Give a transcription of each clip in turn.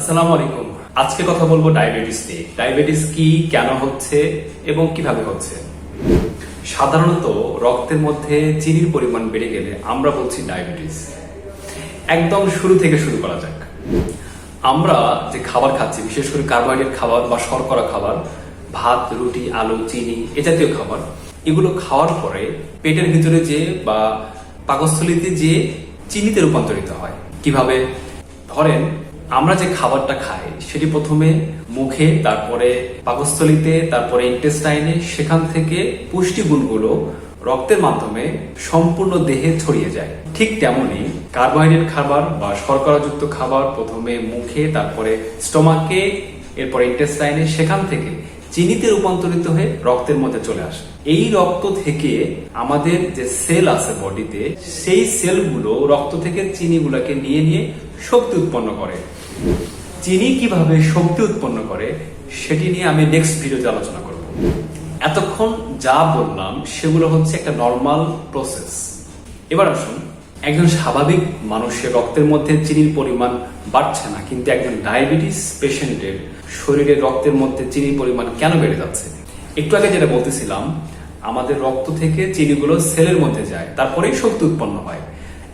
আসসালামু আলাইকুম। আজকে কথা বলব ডায়াবেটিস নিয়ে। ডায়াবেটিস কি, কেন হচ্ছে, এবং কীভাবে হচ্ছে? সাধারণত রক্তের মধ্যে চিনির পরিমাণ বেড়ে গেলে আমরা বলছি ডায়াবেটিস একদম শুরু থেকে শুরু করা যাক। আমরা যে খাবার খাচ্ছি, বিশেষ করে কার্বোহাইড্রেট খাবার বা শর্করা খাবার, ভাত, রুটি, আলু, চিনি এ জাতীয় খাবার, এগুলো খাওয়ার পরে পেটের ভিতরে যে বা পাকস্থলিতে যে চিনিতে রূপান্তরিত হয়, কীভাবে? ধরেন আমরা যে খাবারটা খাই, সেটি প্রথমে মুখে, তারপরে পাকস্থলিতে, তারপরে ইন্টেস্টাইনে সেখান থেকে পুষ্টিগুণগুলো রক্তের মাধ্যমে সম্পূর্ণ দেহে ছড়িয়ে যায়। ঠিক তেমনি কার্বোহাইড্রেট খাবার বা শর্করাযুক্ত খাবার প্রথমে মুখে, তারপরে স্টোমাকে, এরপরে ইন্টেস্টাইনে সেখান থেকে চিনিতে রূপান্তরিত হয়ে রক্তের মধ্যে চলে আসে। এই রক্ত থেকে আমাদের যে সেল আছে বডিতে সেই সেলগুলো রক্ত থেকে চিনিগুলোকে নিয়ে নিয়ে শক্তি উৎপন্ন করে। চিনি কীভাবে শক্তি উৎপন্ন করে, সেটি নিয়ে আমি নেক্সট ভিডিওতে আলোচনা করব। এতক্ষণ যা বললাম, সেগুলো হচ্ছে একটা নর্মাল প্রসেস এবার আসুন, একজন স্বাভাবিক মানুষের রক্তের মধ্যে চিনির পরিমাণ বাড়ছে না, কিন্তু একজন ডায়াবেটিস পেশেন্টের শরীরে রক্তের মধ্যে চিনির পরিমাণ কেন বেড়ে যাচ্ছে? একটু আগে যেটা বলতেছিলাম, আমাদের রক্ত থেকে চিনিগুলো সেলের মধ্যে যায়, তারপরেই শক্তি উৎপন্ন হয়।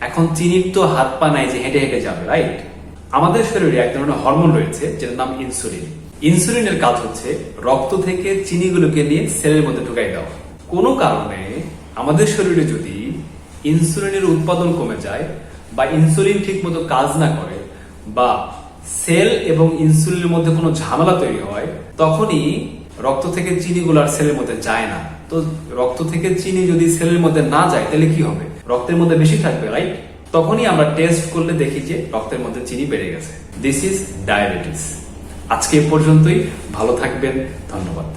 এখন চিনির তো হাত পা নাই যে হেঁটে হেঁটে যাবে রাইট আমাদের শরীরে এক ধরনের হরমোন রয়েছে, যেটার নাম ইনসুলিন ইনসুলিনের কাজ হচ্ছে রক্ত থেকে চিনিগুলোকে নিয়ে সেলের মধ্যে ঢুকাই দেওয়া। কোনো কারণে আমাদের শরীরে যদি ইনসুলিনের উৎপাদন কমে যায় বা ইনসুলিন ঠিকমতো কাজ না করে বা সেল এবং ইনসুলিনের মধ্যে কোনো ঝামেলা তৈরি হয়, তখনই রক্ত থেকে চিনিগুলো আর সেলের মধ্যে যায় না। তো রক্ত থেকে চিনি যদি সেলের মধ্যে না যায়, তাহলে কি হবে? রক্তের মধ্যে বেশি থাকবে রাইট তখনই আমরা টেস্ট করলে দেখি যে রক্তের মধ্যে চিনি বেড়ে গেছে। দিস ইজ ডায়াবেটিস আজকে পর্যন্তই। ভালো থাকবেন। ধন্যবাদ।